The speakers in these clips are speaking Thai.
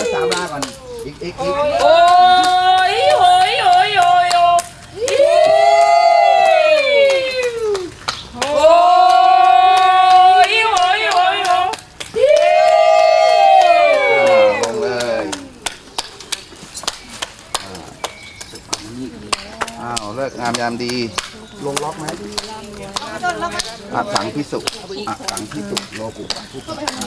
ดี๋ยวสามลาก่อน อีกอีกอีกโอ้ยโอ้ยโอ้ยโอ้ยโอ้ยโอ้ยโอ้ยโอ้ยโอ้ยลงเลยอ้าวเลิกงามยามดี ลงล็อกไหมอัดสังพิสุอัดสังพิสุโลกุอั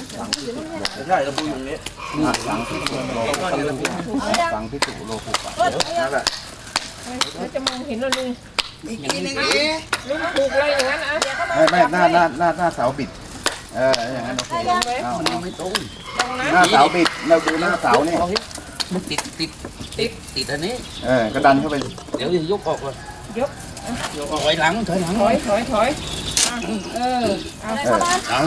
ดสังพิสุใช่เราพูดตรงนี้อัด สังพิสุโลกุอัดสังพิสุโลกุนั่นแหละจะมองเห็นแล้วลุงอีกทีนึงลุงถูกเลยอย่างนั้นอะไม่ไม่หน้าหน้าหน้าหน้าเสาบิดเอออย่างนั้นโอเคเอามันไม่ตรงหน้าเสาบิดเราดูหน้าเสาเนี่ยมันติดติดติดติดอันนี้เออกระดันเข้าไปเดี๋ยวจะยกออกเลยยกยกออกไว้หลังถอยหลังถอยถอยถอยอะเออเอาเออเอา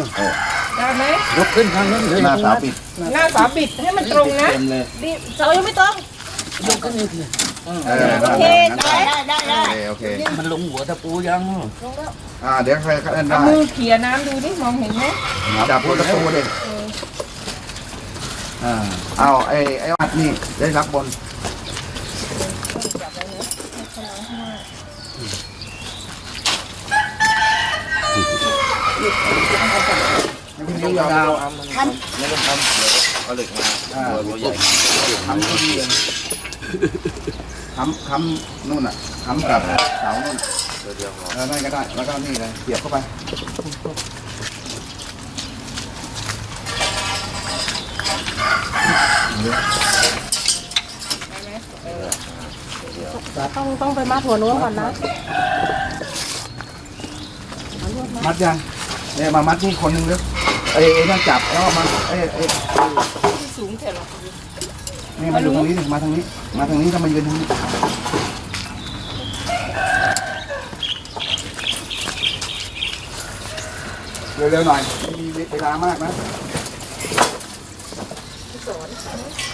ได้ไหมยกขึ้นข้างนั้นเลยหน้าเสาบิดหน้าฝาปิดให้มันตรงนะเต็มเลยดิเสายังไม่ตรงยกขึ้นนี่ทีเออโอเคได้ได้ได้โอเคโอเคมันลงหัวตะปูยังอ่าเดี๋ยวใครใครได้เอามือเขี่ยน้ำดูดิมองเห็นไหมจับพวกตะปูเด็กอ่าเอาไอ้ไอ้วัดนี่ได้รับบนนิ้ วยาวทำไม่ต้องทำเดี๋ยวเอาเหล็กมาอ่าหัวใหญ่ค้ำที่เองค้ำค้ำนู่นอะค้ำกับเสานู่นเดี๋ยวเดี๋ยวเออนั่นก็ได้ แล้วก็นี่เลยเสียบเข้าไปต้องต้องไปมัดหัวนู้นก่อนนะ มัดยังเนี่ยมามัดนี่คนหนึงเร็ว เอ้ยเอ้นั่นจับแล้วเอามาเอ้ยเอ้สูงแค่หรอนี่มาอยู่ตรงนี้ดิมาทางนี้ มาทางนี้ก็มายืนทางนี้เร็วๆหน่อยไม่มีเวลามากนะ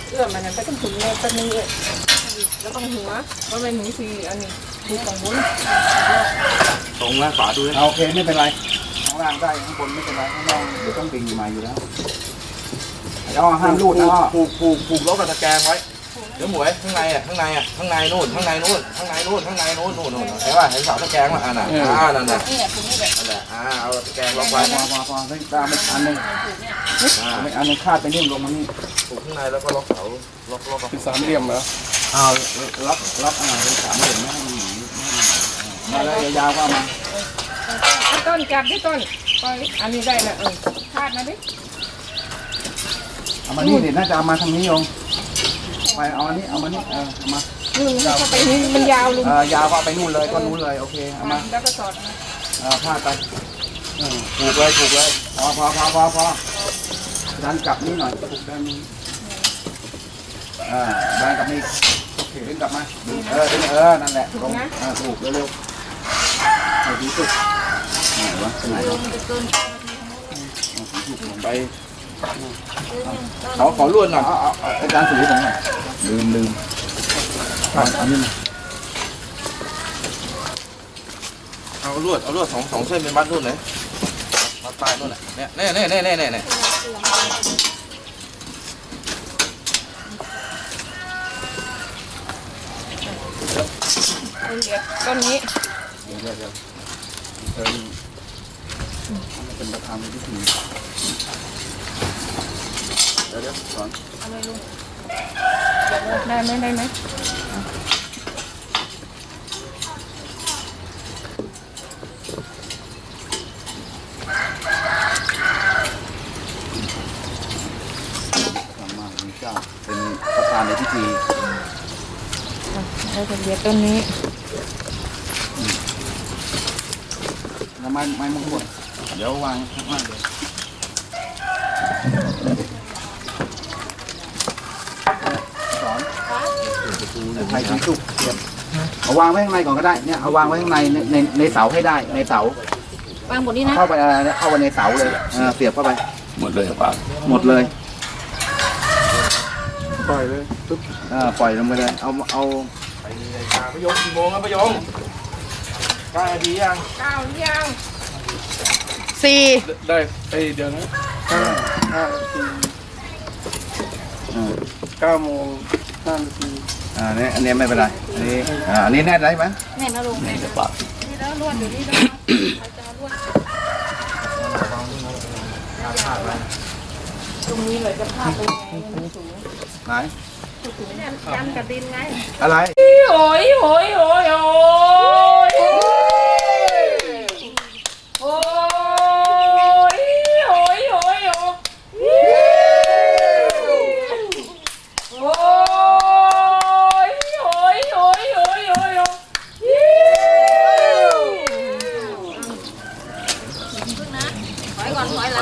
เอื้อมมันไปต้องถึงเลยตะนึงเลยแล้วต้องหัวว่าเป็นหนูสีอันนี้ดูของบุญตรงนะฝาดูเอาโอเคไม่เป็นไร ล่างได้ข้างบนไม่เป็นไรข้างล่างเดี๋ยวต้องดึงอยู่มาอยู่แล้วเอาห้ามรูดนะอ้อผูกผูกผูกล็อกกับตะแกรงไว้เดี๋ยวหมวยข้างในอะข้างในอะข้างในนู่นข้างในนู่นข้างในนู่นข้างในนู่นนู่นนู่นเห็นป่ะเห็นเสาตะแกรงป่ะอ่าน่ะอ่านั่นน่ะนั่นแหละอ่าเอาตะแกรงล็อกพไว้อพอพอพอได้ตามไปอันหนึ่งอ่าไม่อันหนึงคาดไปนี่ลงมานี่ผูกข้างในแล้วก็ล็อกเสาล็อกล็อกกับสามเหลี่ยมเหรอเอาล็อกล็อกอะไรสามเหลี่ยมไม่ให้มันหนีไม่ให้มันหนีมาแล้วยาวๆก็เอามา อะต้นจับดิต้นปล่อยอันนี้ได้ละเออคาดนะดิเอามานี่เดี๋ยวน่าจะเอามาทางนี้โยงไปเอาอันนี้เอามานี่เออเอามานู่นเข้าไปนี่มันยาวลุงเออยาวก็เอาไปนู่นเลยก็นู่นเลยโอเคเอามาแล้วก็สอดมาเออพาดไปเออผูกเลยผูกเลยพอพอพอพอพอดันกลับนี่หน่อยผูกด้านนี้อ่าดันกลับนี่โอเคดึงกลับมาเออดึงเออนั่นแหละลงเออผูกเร็วๆเอาดีสุด ไหนวะไหนวะเอาผูกลงไปขอขอลวดหน่อยเอาเอาเอาอาจารย์สุริผมหน่อยลืมลืมเอาอันนี้มาเอาลวดเอาลวดสองสองเส้นเป็นมัดนู่นเลยมัดปลายนู่นน่ะเนี่ยเนี่ยเนี่ยเนี่ยเนี่ยเนี่ยต้นเดียวต้นนี้เดี๋ยวเดี๋ยวเดี๋ยวเออ มันเป็นประธานในพิธีเดี๋ยวเดี๋ยวสอนได้ไหมได้ไหมสัมมาสัมพุทธเจ้าเป็นประธานในพิธีได้ต้นเดียวต้นนี้แล้วไม้ไม้มงคล ดี๋ยววางข้างล่างเลยสอนไทยชิ้นสุกเสียบเอาวางไว้ข้างในก่อนก็ได้เนี่ยเอาวางไว้ข้างในในในในเสาให้ได้ในเสาวางบนนี้นะเข้าไปอะไรนะเข้าไปในเสาเลยเออเสียบเข้าไป หมดเลยป่ะหมดเลยปล่อยเลยปุ๊บเออปล่อยลงไปเลยเอาเอาไปเลยจ้าประโยงกี่โมงครับประโยงเก้านาทียังก้า สี่ได้ไอเดี๋ยวนะห้าห้านาทีอ่าเก้าโมงห้านาทีอ่าอันนี้อันนี้ไม่เป็นไร อันนี้อ่าอันนี้แน่ได้ไหมแน่นเอาลงแน่นเอาลงนี่แล้วลวดอยู่นี่แล้จะเอวดตรงนี้เลยจะพาไปไงมันสูงไหนเนี่ยันกับดินไงอะไร โอ้ยโอ้ยโอ้ยโอ้ย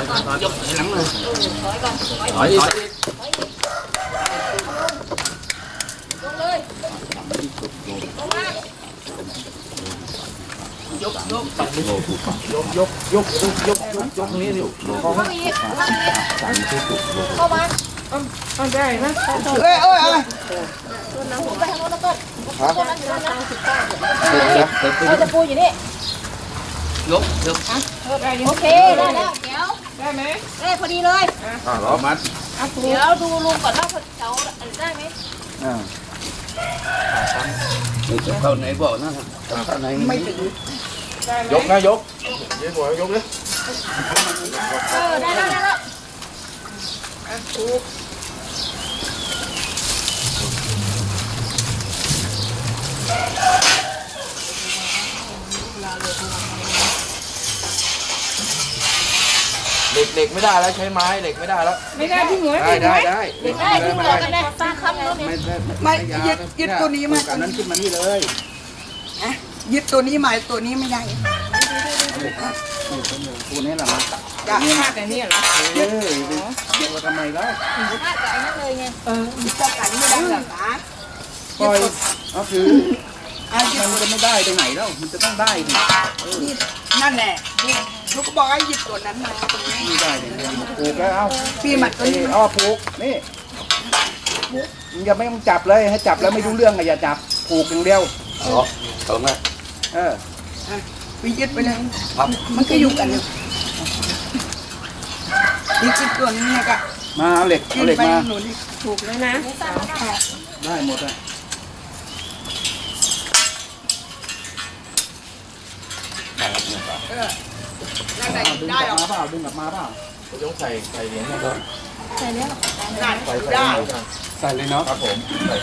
khỏi khỏi khỏi dục lắm rồi khỏi con khỏi khỏi Dốc, dốc, dốc, dốc, dốc, dốc, dốc, nghĩa điều. Con hết. Con bán. Con, con đây nó. Ê, ôi, ôi. Hả? Được, được. Ôi, tao vui gì đi. Dốc, được. Ok, đó, đó. ได้ไหมได้พอดีเลย อ่ารอมัดเดี๋ยวดูลุงก่อนว่าเขาเอาอันได้ไหมอ่าไจะเข้าไหนบอกนะจะเข้าไหนไม่ถึงยกนะยกเยอะกวยกเลยเออได้แล้วได้แล้วถูก เหล็กเหล็กไม่ได้แล้วใช้ไม้เหล็กไม่ได้แล้ว ไม่ได้พี่หมวยได้พี่หมได้วยได้ได้ที่เหลือกันเลยสร้างคำแล้วเนี่ยไม่ไม่ไม่ยึดยึดตัวนี้มากันนั้นขึ้นมานี่เลยอะยึดตัวนี้มาตัวนี้ไม่ได้ตัวนี้แหละมันจะพลาดแต่เนี่ยเหรอเอ้ยไปเดี๋ยวทำไมแล้วพลาดกับไอ้นั่นเลยไงเออจะกันไม่ได้หรอกนะปล่อยก็คืออะยึดมันจะไม่ได้ตรงไหนแล้วมันจะต้องได้ดิยึดนั่นแหละ ลูกก็บอกให้ยึดตัวนั้นมาตรงนี้ไม่ได้เนี่ยปลูกแล้วเอาพี่หมัดตัวเอ้นี้ยอ้อปลูกนี่มึงอย่าไม่ต้องจับเลยให้จับแล้วไม่รู้เรื่องอะอย่าจับปลูกอย่างเดียวอ๋อตรงนั้นเออพี่ยึดไปเลยครับมันก็อยู่กันอยู่ยึดตัวนี้เนี่ยก็มาเอาเหล็กยืเอานเหล็กไปมาหนูนี่ถูกแล้วนะได้หมดอะนั่นแหละเอาดึงกได้ลับหรอมาเปล่าดึงกลับมาเปล่าต้องใส่ใส่เหรียญนะครับใช่แล้วนั่นใส่ใส่ได้เหรียญกันใส่เลยเนาะครับผมใส่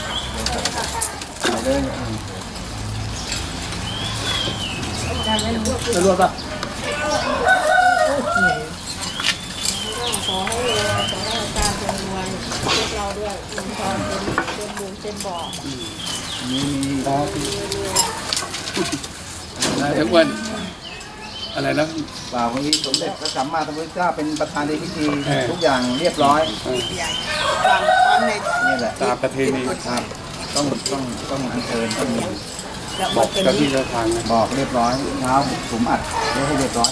ใส่เลยจะรวดปะขอให้ขอให้อาจารย์เป็นรวยพวกเราด้วยลุงพรเป็นเป็นบุญเป็นบ่อมีมีอ๋อเอ้ยอ้วน อะไรนะเปล่าวันนี้สมเด็จพระสัมมาสัมพุทธเจ้าเป็นประธานในพิธีเออ ทุกอย่างเรียบร้อยใหญ่ความความในนี่แหละตามประเพณีครับ ต้องต้องต้องอัญเชิญต้องมีบอกเจ้าที่เจ้าทางนะบอกเรียบร้อยเช้าผมอัดเรียบให้เรียบร้อย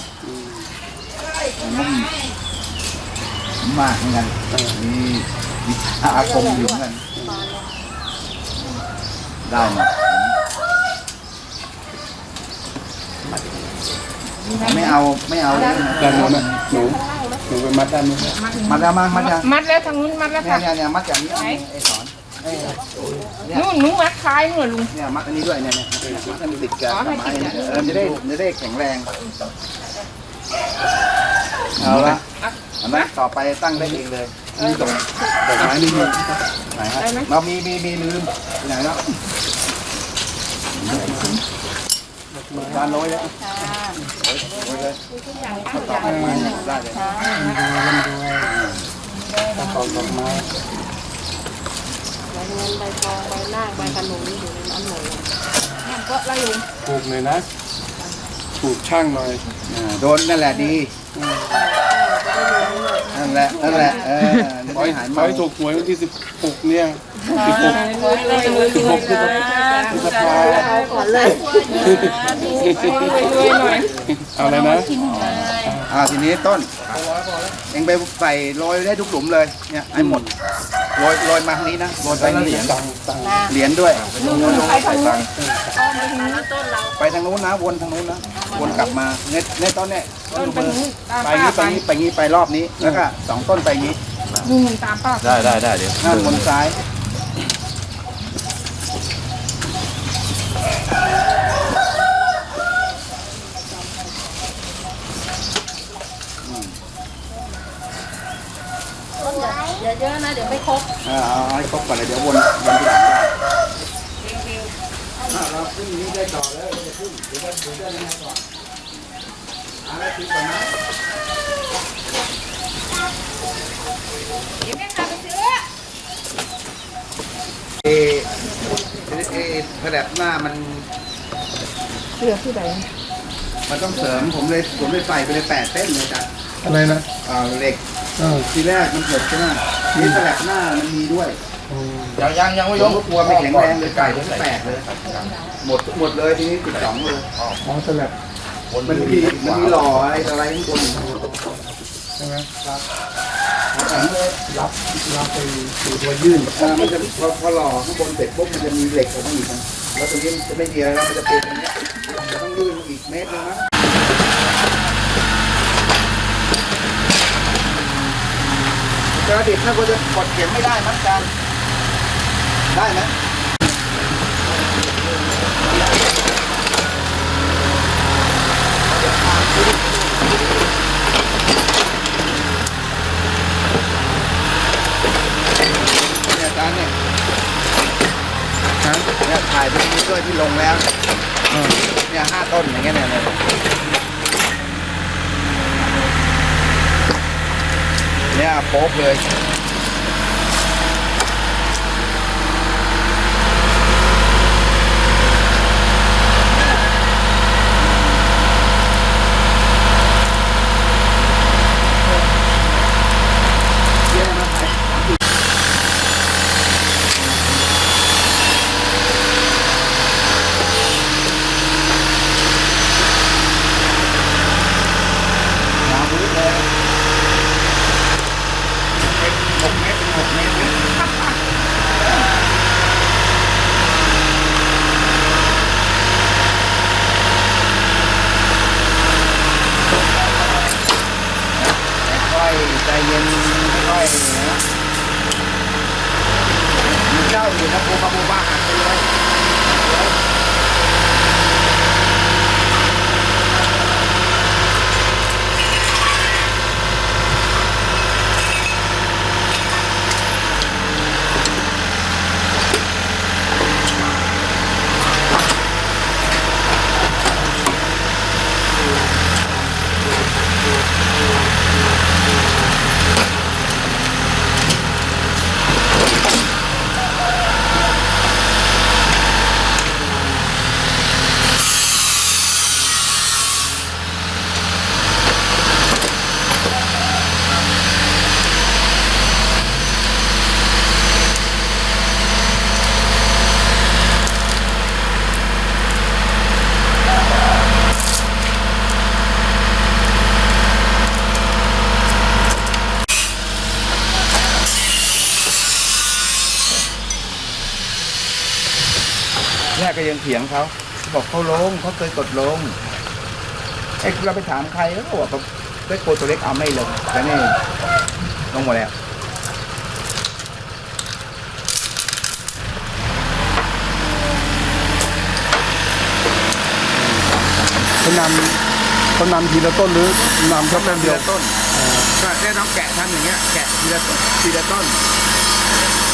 ผมต้องมากเหมือนกันมีวิชาอาคมอยู่เหมือนกันได้หมดผม ไม่เอาไม่เอาเลยด้านโน้นนะหนูหนูไปมัดด้านนู้นนะมัดแล้วมามัดยังมัดแล้วทางนู้นมัดแล้วเนี่ยค่ะเนี่ยเนี่ยมัดอย่างนี้ไอ้สอนไอ้เนี่ยนู่นหนูมัดคล้ายนู่นลุงเนี่ยมัดอันนี้ด้วยเนี่ยเนี่ยมัดให้มันติดกับอ๋อให้ไม้ติดกับเออจะได้จะได้แข็งแรงเอาละอันนั้นต่อไปตั้งได้เองเลยนี่ดอกดอกไม้นี่มีไหนฮะเรามีมีมีลืมไหนแล้ว จานโรยเลยโรยเลยต่อไปได้เลยดอกดอกไม้ใบเงินใบทองใบนาคใบขนุนอยู่ในนั้นหมดเลยนั่นก็ละลุงปลูกเลยนะปลูกช่างหน่อยโดนนั่นแหละดี นั่นแหละนั่นแหละเออขอให้หายขอเมาให้ถูกหวยวันที่สิบหกเนี่ยสิบหกรวยรวยรวยรวยเลยพฤษภาเอาก่อนเลยรวยรวยหน่อยเอาอะไรนะอ่าทีนี้ต้น เองไปใส่โรยได้ทุกหลุมเลยเนี่ยให้หมด โรยโรยมาทางนี้นะโรยไปเหรียญตังค์ตังค์เหรียญด้วยไปทางนู้นต้นเราไปทางนู้นนะ วนทางนู้นนะ วนกลับมาในในต้นเนี่ยต้นไปทางนู้นตามไปป้างี้ไปไปงี้ไปงี้ไปรอบนี้ แล้วก็สองต้นไปงี้นู่นตามป้าได้ได้ได้เดี๋ยวข้างบนซ้าย อย่า เยอะนะ เดี๋ยวไม่ครบเออเอาให้ครบก่อนเลยเดี๋ยววนวนทีหลังได้อะเราขึ้นนี้ได้ต่อเลยจะขึ้นเดี๋ยวจะเดี๋ยวจะยังไงก่อนอะไรติดก่อนนะเดี๋ยวแม่พาไปซื้อ เอเอเอแผลบหน้ามัน เสื้อที่ไหนมันต้องเสริมผมเลยผมเลยใส่ไปเลยแปดเส้นเลยจ้ะอะไรนะอ่าเหล็กเออทีแรกมันเกิดใช่ไหม นี่แผลบหน้ามันมีด้วยอืมยังยังยังไม่ผยมกก็กลัวไม่แข็งแรงเลยไก่ผมแปดเลยหมดหมดเลยทีนี้ติดสองเลยอ๋อสลับมันมีมันมีหล่ออะไรอะไรข้างบนใช่ไหมสองเลยรับรับไปสู่ตัวยื่นอ่ามันจะพอพอหล่อข้างบนเสร็จปุ๊บมันจะมีเหล็กออกมาอีกนะแล้วตรงนี้มันจะไม่มีอะไรแล้วมันจะเป็นอย่างเงี้ยจะต้องยื่นมาอีกเมตรนึงนะ กระดิบถ้าควรจะกดเข็มไม่ได้มั้งกันได้ไหมเนี่ยอาจารย์เนี่ยฮะเนี่ยถ่ายเป็นด้วยที่ลงแล้วเนี่ยห้าต้นอย่างเงี้ยเนี่ย เนี่ยโป๊กเลยาวพื้นเลยเป็นหกเมตรเป็นหกเมตรเลยค่อยใจเย็นค่อยนะมีเจ้าอยู่นะปูปะปูบ้าหักไปเลย แรกก็ยัง เถียงเขาบอกเขาลงเขาเคยกดลงไอ้เราไปถามใครเขาบอกว่าเล็กโกตัวเล็กเอาไม่ลงแต่นี่ลงหมดแล้วเขานำเขานำทีละต้นหรือนำแค่แป๊บทีเดียวต้นก็แค่ต้องแกะทำอย่างเงี้ยแกะทีละต้นทีละต้น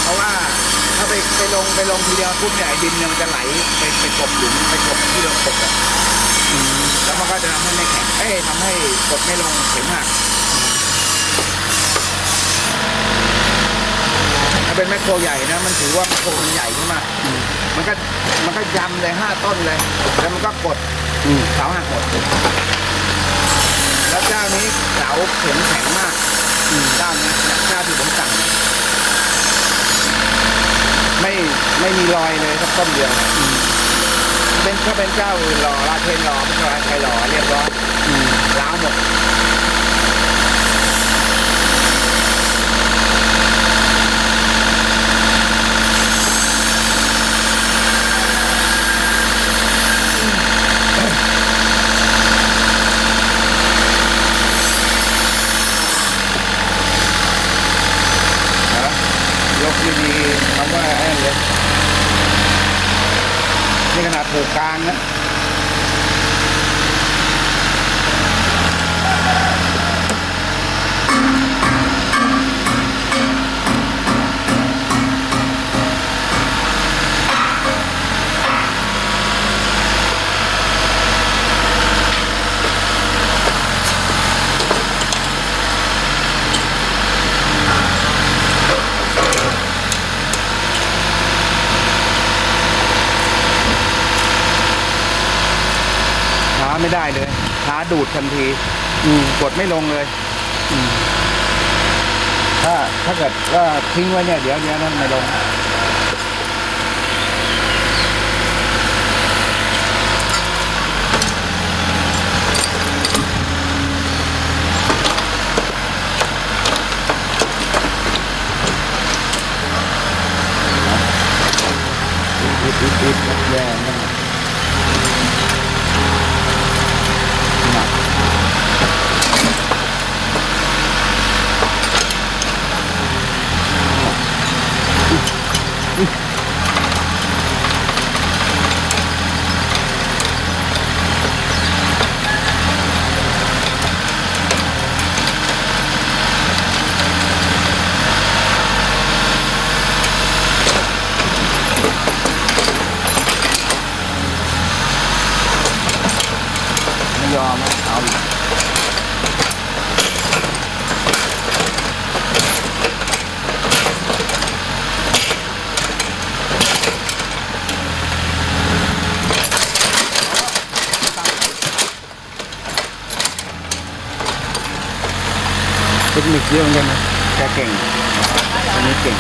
เพราะว่า ถ้าไปไปลงไปลงทีเดียวปุ๊บเนี่ยไอ้ดินเนี่ยมันจะไหลไปไปกบหลุมไปกบที่เรากบอะแล้วมันก็จะทำให้ไม่แข็งเอ้ยทำให้กดไม่ลงเข็มหักถ้าเป็นแมคโครใหญ่นะ มันถือว่าแมคโครมันใหญ่ขึ้นมากมันก็มันก็ยำเลยห้าต้นเลย แล้วมันก็กดเสาหักหมดแล้วเจ้านี้เสาเข็มแข็งมากเจ้านี้เนี่ยเจ้าที่ผมสั่งเนี่ย ไม่ไม่มีรอยเลยสักต้นเดียวอืมเป็นถ้าเป็นเจ้าอื่นหล่อลาเทนหล่อไม่ใช่ใครหล่อเรียบร้อยอืมล้าวหมดไม่มีคำว่าไอ้นั่นเลย นี่ขนาดผูกกลางนะ ไม่ได้เลยช้าดูดทันทีอืมกดไม่ลงเลยถ้าถ้าเกิดว่าทิ้งไว้เนี่ยเดี๋ยวเดี๋ยวนั้นไม่ลง อิดอิดอิดแย่นั่นหนัก ไม่ยอมนะเอาอีก เทคนิคเยอะเหมือนกันนะแกเก่งอันนี้เก่ง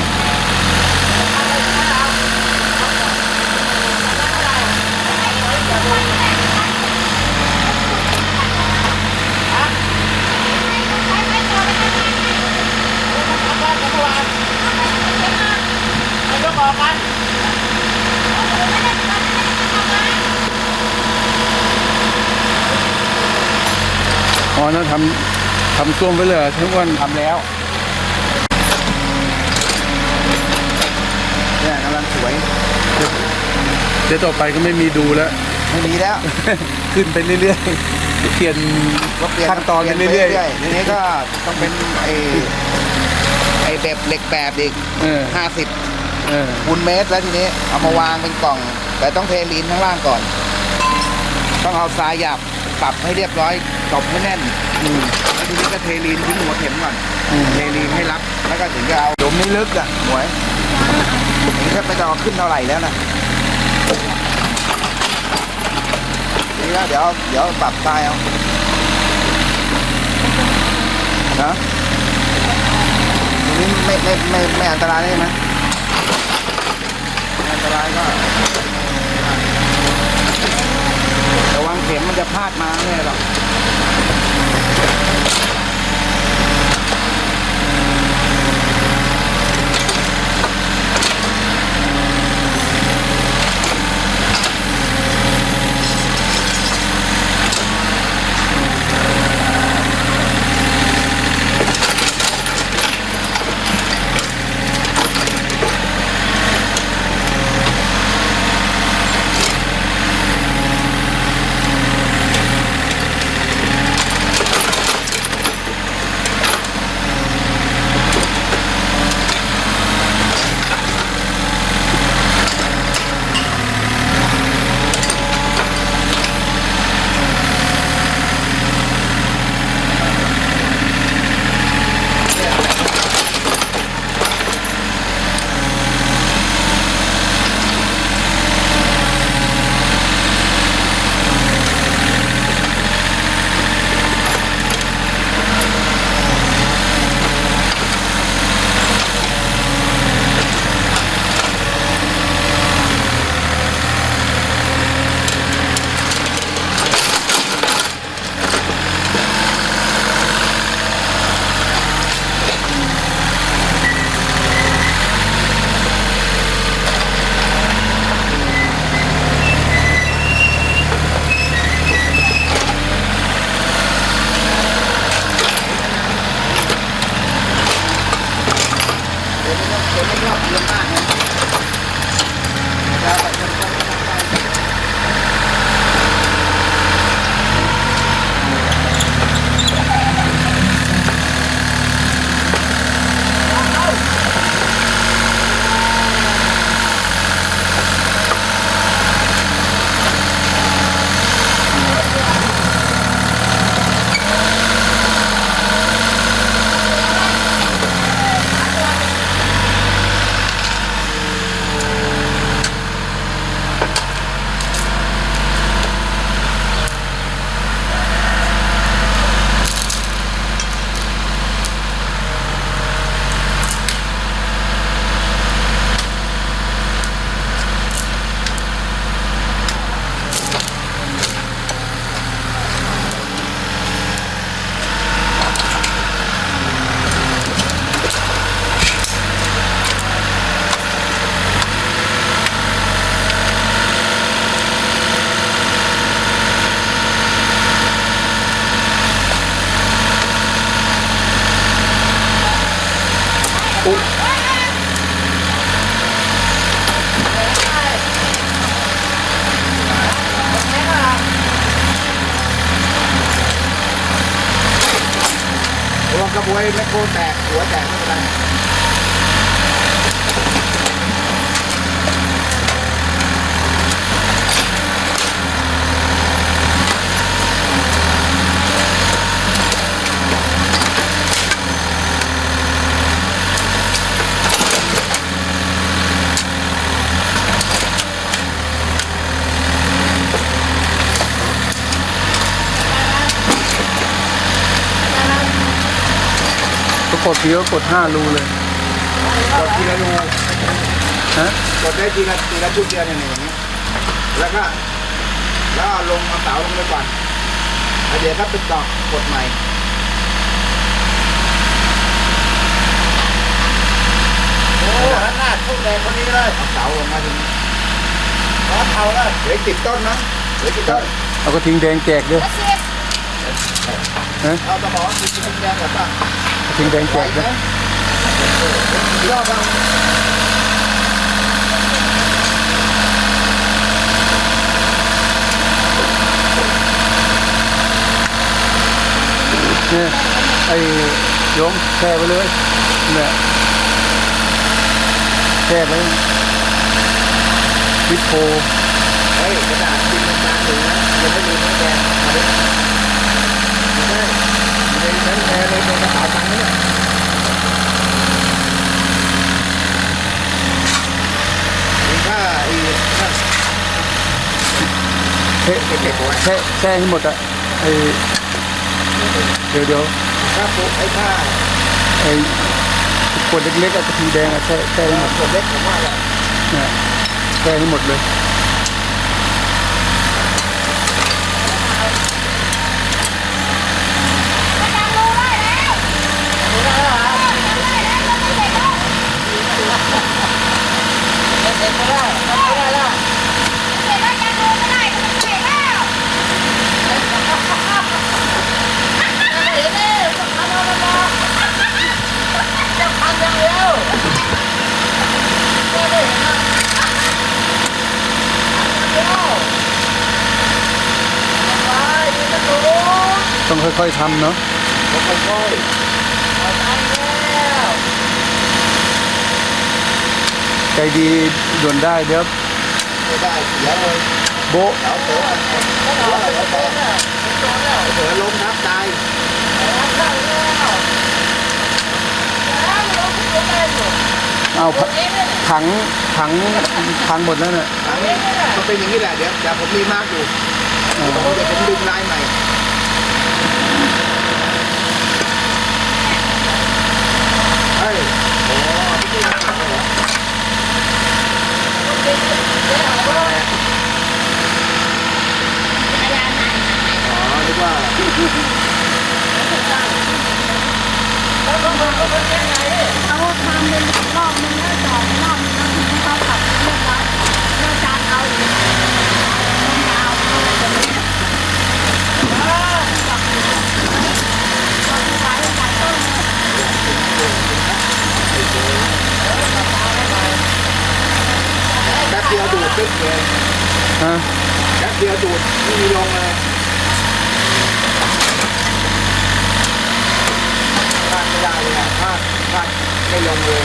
อ๋อนั่นทำ ทำส้วมไว้เลยเหรอทุกวันทำแล้วเนี่ยกำลังสวย เดี๋ยวต่อไปก็ไม่มีดูแล้ว ไม่มีแล้ว ขึ้นไปเรื่อยๆเปลี่ยนก็เปลี่ยนขั้นตอนไปเรื่อยๆๆทีนี้ก็ต้องเป็นไอ้ไอ้แบบเหล็กแบบอีกเออห้าสิบเออคูณเมตรแล้วทีนี้เอามาวางเป็นกล่อง แต่ต้องเทลีนข้างล่างก่อน ต้องเอาทรายหยาบ ปรับให้เรียบร้อยตบให้แน่นอืมแล้วทีนี้ก็เทลีนทิ้งหัวเข็มก่อนอืม เทลีนให้รับ แล้วก็ถึงจะเอาหลุมนี้ลึกอะหมวยนี่แค่ไปจะเอาขึ้นเท่าไหร่แล้วนะนี่แล้วเดี๋ยวเดี๋ยวปรับทรายเอานะตรงนี้ไม่ไม่ไม่ไม่อันตรายใช่ไหมไม่อันตรายก็ ระวังเข็มมันจะพลาดมาเนี่ยหรอก ระวังกระบวยแมคโครแตกหัวแตก ไม่เป็นไรก็กดทีก็กดห้ารูเลย กดทีละรูฮะ กดได้ทีละทีละชุดเดียวเนี่ยอย่างเงี้ยแล้วก็แล้วเอาลงเอาเสาลงไปก่อนแล้วเดี๋ยวถ้าเป็นดอกกดใหม่โอ้นั่นน่ะทุ่งแดงคนนี้เลยเอาเสาลงมาถึงร้อนเอาเลยเหลือติดต้นนะเหลือติดต้นเอากระทิงแดงแจกด้วยฮะ เอาตะหมอติดต้นแดงก่อนป่ะ กระทิงแดงแจกด้วยอบบ้างเนี่ยไอ้โยงแช่ไปเลยเนี่ยแช่ไปพิโพเฮ้ยกระดาษกินมันบาถึงนะยังไม่มีน้ำแดงมาดิไม่ได้ใน ในแทนเลยในกระเป๋าตังค์เนี่ยมีค่าอ้นั่นแช่เก็บเอาไว้แช่แช่ให้หมดอะไอเดี๋ยวเดี๋ยวค่าปุ๊บไอ้าไอขวดเล็กๆอะกระทิแดงอะแช่แช่ให้หมดส่วนเล็กผมว่าแหละเนี่ยแช่ให้หมดเลย ต้องค่อยๆทำเนาะค่อยๆใจดีด่วนได้เดี๋ยวไม่ได้เสียเลยโบะเสาเสือเสือเสือเสือเสือล้มทับตาย เอาผ ถังถังพังหมดแล้วเนี่ยครั้งนี้มันเป็นอย่างนี้แหละเดี๋ยวเดี๋ยวผมมีมากอยู่เออเดี๋ยวผมดึงลายใหม่เฮ้ยโอ้พี่ที่ทำเลยเหรออ๋อนึกว่า เขาทำเป็นรอบนึงแล้วจอดรอบนึงแล้วคือเขาขับเรียบร้อยแล้วจานเขาอีกต้องยาวเขาจะไม่ แป๊บเดียวดูดปึ๊บเลยฮะ แป๊บเดียวดูดไม่มีลงเลย เนี่ยถ้าถ้าไม่ลงเลย